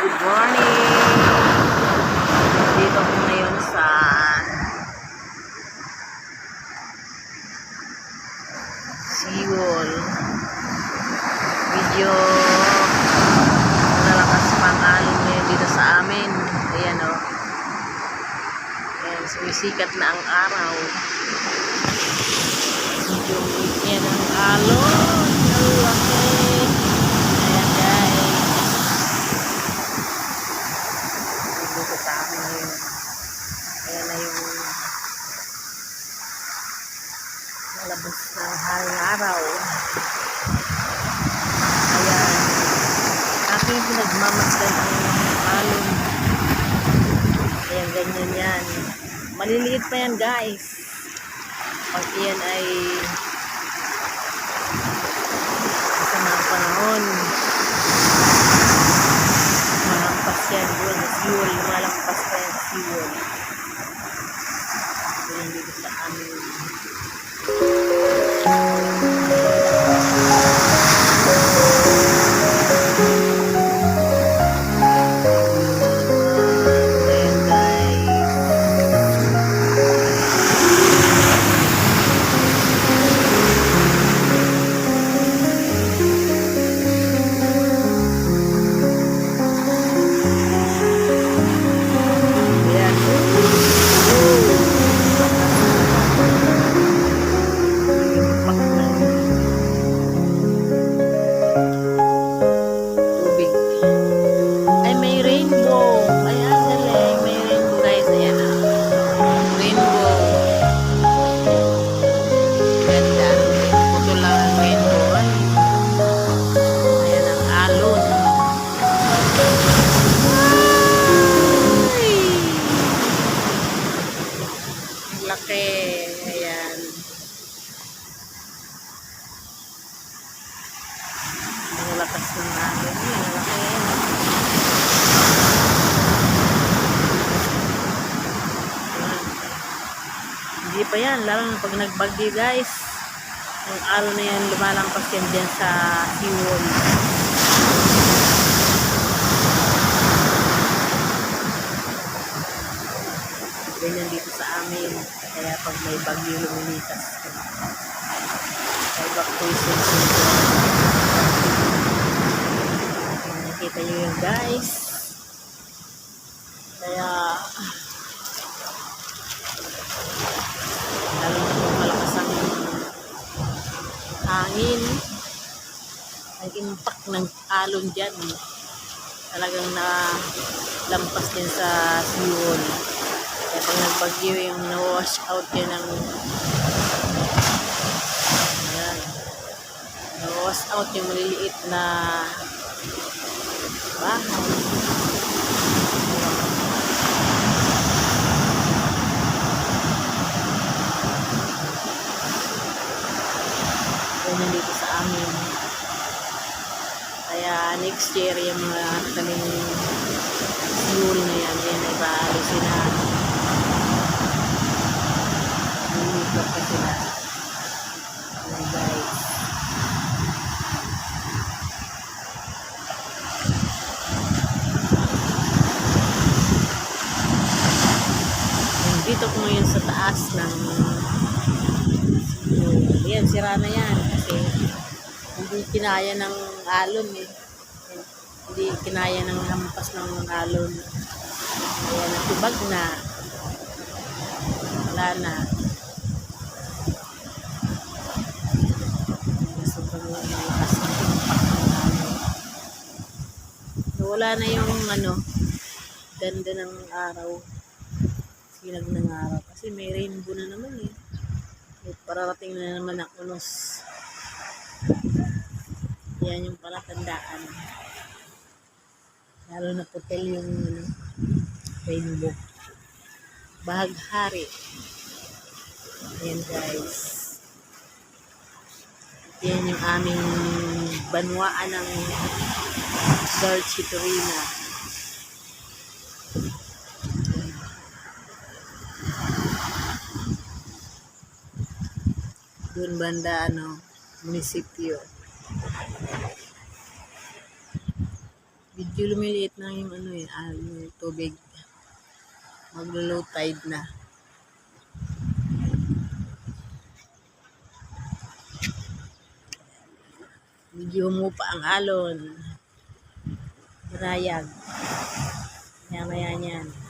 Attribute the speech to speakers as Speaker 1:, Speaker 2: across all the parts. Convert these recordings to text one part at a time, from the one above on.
Speaker 1: Good morning! Dito ako ngayon sa Seawall. Video malakas pang alon ngayon dito sa amin. Ayan o. Oh. Ayan, sumisikat na ang araw. Medyo yan ang alon. Malabas ng haring araw. Ayan. Aking pinagmamasdan ang alon. Ayan, ganyan yan. Maliliit pa yan, guys. Pag yan ay Hindi pa yan. Lalo na pag nagbagyo guys. Ang alon na yan lumalampas yan dyan sa seawall. Ganyan dito sa amin. Kaya pag may bagyo lumilitas. Evacuation center. Nakita nyo yun guys. Kaya na kung malakas ang hangin. Ang impact ng alon dyan talagang na lampas din sa fuel kaya pag nagbagyo yung na-wash out yun ng na-wash out yung maliliit na bahay ganyan dito sa amin kaya next year yung mga kaming fuel na yan yan ay baalo sila. Lilipat pa sila Ayan, guys Ayan, dito ko ngayon sa taas ng fuel. yan sira na yan. Kasi hindi kinaya ng alon eh. Hindi kinaya ng hampas ng alon. Kaya natubag na. Wala na. Wala na yung ano ganda ng araw sinag ng araw. Kasi may rainbow na naman eh. May pararating na naman ang unos. Yan yung palatandaan. Lalo na putel yung ano, rainbow. Bahaghari ayan guys. Yan yung aming banwaan ng Dulce Torina doon banda ano munisipyo Medyo lumiliit na yung ano eh, ah, yung tubig. Maglo-low tide na. Medyo humupa ang alon. Marayag. Maya maya niyan.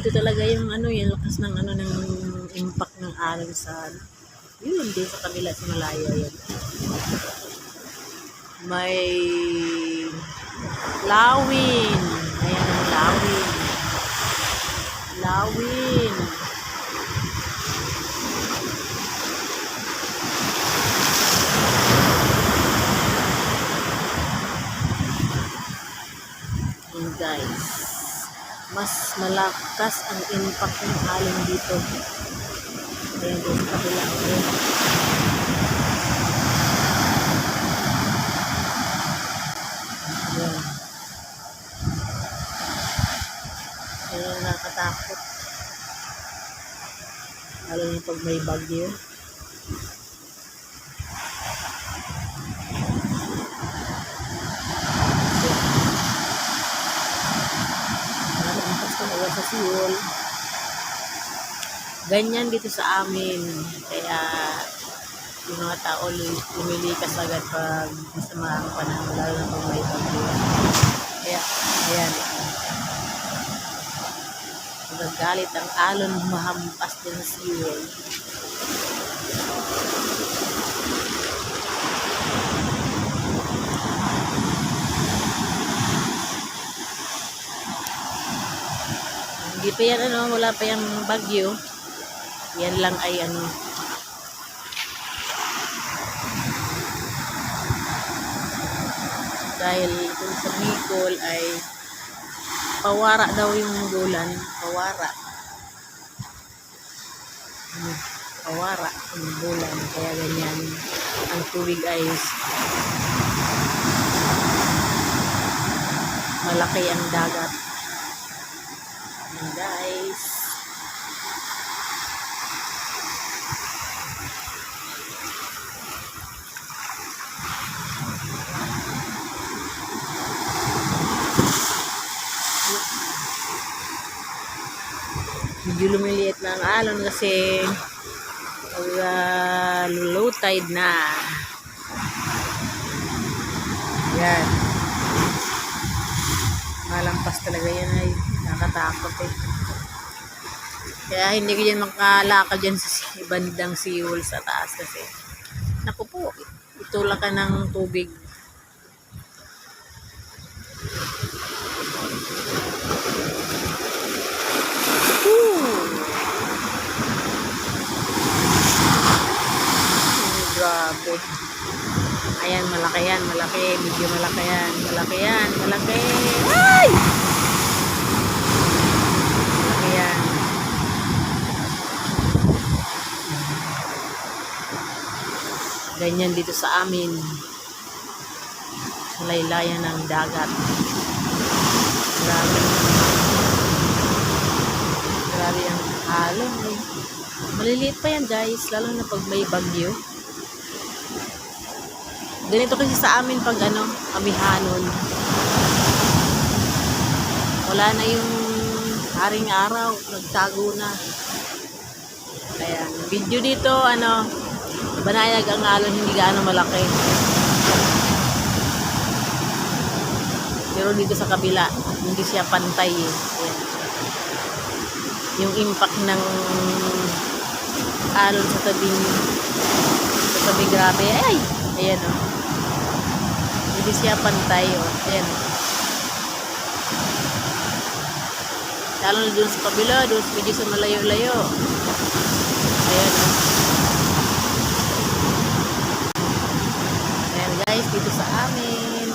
Speaker 1: Talagang ano yan, lakas ng ano ng impact ng alon sa yun din sa kabila sa malayo yan. May lawin. Ayan ang lawin. Lawin. Ayan guys. Mas malakas ang impact ng alon dito. Ayan din sa kabila. Ayan. Ayan. Ayan nakatakot. Lalo na pag may bagyo. Lalo ang pasto na sa siwol. Ganyan dito sa amin. Kaya yung mga tao lu- lumilikas agad pag masama ang panahon lalo na pag may bagyo. Kaya, ayan. Magagalit ang alon mahampas din sa siwol. Hindi pa yan ano, wala pa yung bagyo. Yan lang ay ano. Dahil kung sa Bicol ay pawara daw yung bulan. Pawara. Hmm, Pawara yung bulan. Kaya ganyan. Ang tubig ay malaki ang dagat. Ayan guys. Medyo lumiliit na ang alon kasi uh, low tide na. Yan. Malampas talaga yan ay nakatakot eh. Kaya hindi ko dyan makalakad dyan sa bandang siwol sa taas kasi. Naku po, itulak ka ng tubig. Woo! Oh, grabe. Ayan, malaki yan, malaki. Medyo malaki yan. Malaki yan, malaki. Ay! Malaki yan. Ganyan dito sa amin. Sa laylayan ng dagat. Grabe. Grabe ang alon. eh. Maliliit pa yan guys, lalo na pag may bagyo. Ganito kasi sa amin pag ano, amihanon. Wala na yung haring araw, nagtago na. Ayan, video dito, ano, banayag ang alon, hindi gaano malaki. Pero dito sa kabila, hindi siya pantay eh. Ayan. Yung impact ng alon sa tabing sa tabi grabe. Ay! Ayan o. Oh. Hindi siya pantay o. Oh. Ayan o. Dun sa kabila, dun sa medyo sa malayo-layo. Ayan o. Ayan guys, dito sa amin.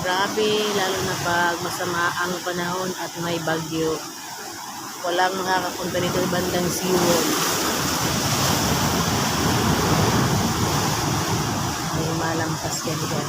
Speaker 1: Grabe, lalo na pag masama ang panahon at may bagyo. Walang makakapunta dito bandang siwol. May malampas yan dyan.